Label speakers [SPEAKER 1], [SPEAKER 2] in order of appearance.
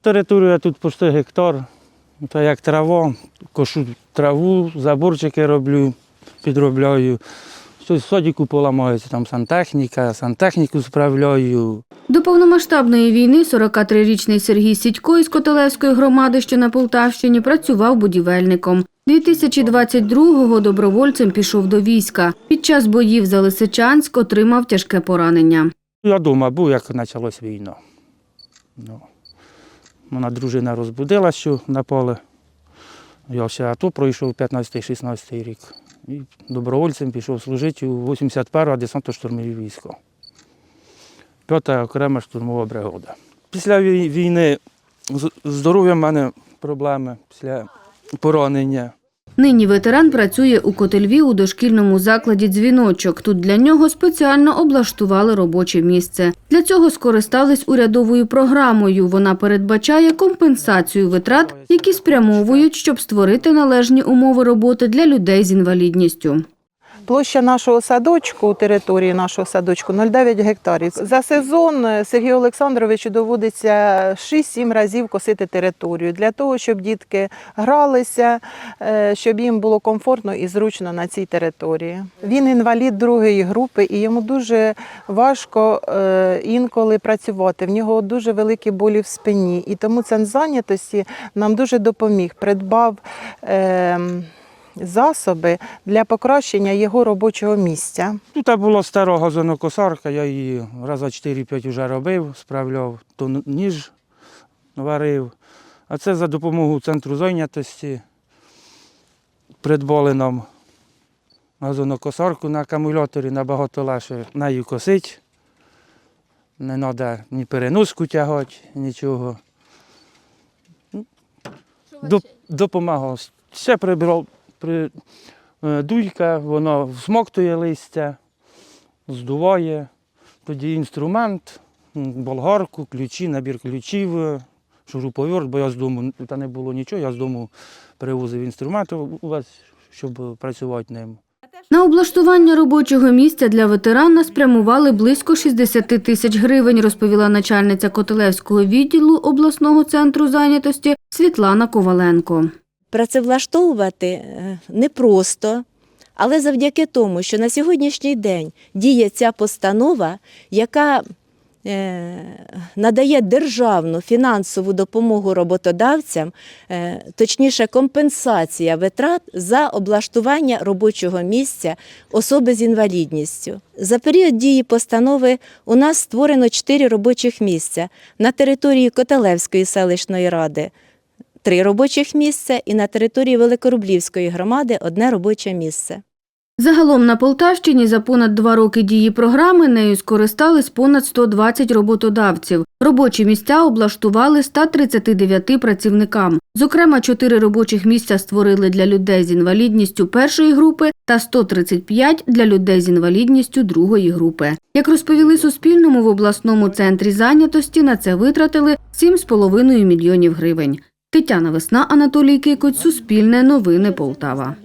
[SPEAKER 1] Територія тут почти гектар. Та як трава, кошу траву, заборчики роблю, підробляю. Щось в садіку поламається, там сантехніка, сантехніку справляю.
[SPEAKER 2] До повномасштабної війни 43-річний Сергій Сідько із Котелевської громади, що на Полтавщині, працював будівельником. 2022-го добровольцем пішов до війська. Під час боїв за Лисичанськ отримав тяжке поранення.
[SPEAKER 1] Я вдома був, як почалась війна. Вона дружина розбудила, що на поле. Я ще АТО пройшов 15-16 рік. І добровольцем пішов служити у 81-го десантно-штурмові війська. П'ята окрема штурмова бригада. Після війни з здоров'ям в мене проблеми, після поранення.
[SPEAKER 2] Нині ветеран працює у Котельві у дошкільному закладі «Дзвіночок». Тут для нього спеціально облаштували робоче місце. Для цього скористались урядовою програмою. Вона передбачає компенсацію витрат, які спрямовують, щоб створити належні умови роботи для людей з інвалідністю.
[SPEAKER 3] Площа нашого садочку, території нашого садочку 0,9 гектарів. За сезон е, Сергію Олександровичу доводиться 6-7 разів косити територію для того, щоб дітки гралися, е, щоб їм було комфортно і зручно на цій території. Він інвалід другої групи і йому дуже важко е, інколи працювати. В нього дуже великі болі в спині. І тому центр зайнятості нам дуже допоміг. Придбав. ем, засоби для покращення його робочого місця.
[SPEAKER 1] Тут була стара газонокосарка, я її раза 4-5 вже робив, справляв, то ніж варив. А це за допомогою центру зайнятості придбали нам газонокосарку на акумуляторі, набагато легше нею косить. Не треба ні переноску тягати, нічого. Доп- Допомагав. Ще прибрав е, дуйка, воно всмоктує листя, здуває. Тоді інструмент, болгарку, ключі, набір ключів, е, шуруповерт, бо я з дому, тут не було нічого, я з дому привозив інструмент щоб працювати ним.
[SPEAKER 2] На облаштування робочого місця для ветерана спрямували близько 60 тисяч гривень, розповіла начальниця Котелевського відділу обласного центру зайнятості Світлана Коваленко.
[SPEAKER 4] Працевлаштовувати е, непросто, але завдяки тому, що на сьогоднішній день діє ця постанова, яка е, надає державну фінансову допомогу роботодавцям, е, точніше, компенсація витрат за облаштування робочого місця особи з інвалідністю. За період дії постанови у нас створено 4 робочих місця на території Котелевської селищної ради три робочих місця і на території Великорублівської громади одне робоче місце.
[SPEAKER 2] Загалом на Полтавщині за понад два роки дії програми нею скористались понад 120 роботодавців. Робочі місця облаштували 139 працівникам. Зокрема, чотири робочих місця створили для людей з інвалідністю першої групи та 135 для людей з інвалідністю другої групи. Як розповіли Суспільному в обласному центрі зайнятості, на це витратили 7,5 мільйонів гривень. Тетяна Весна, Анатолій Кикоць, Суспільне новини Полтава.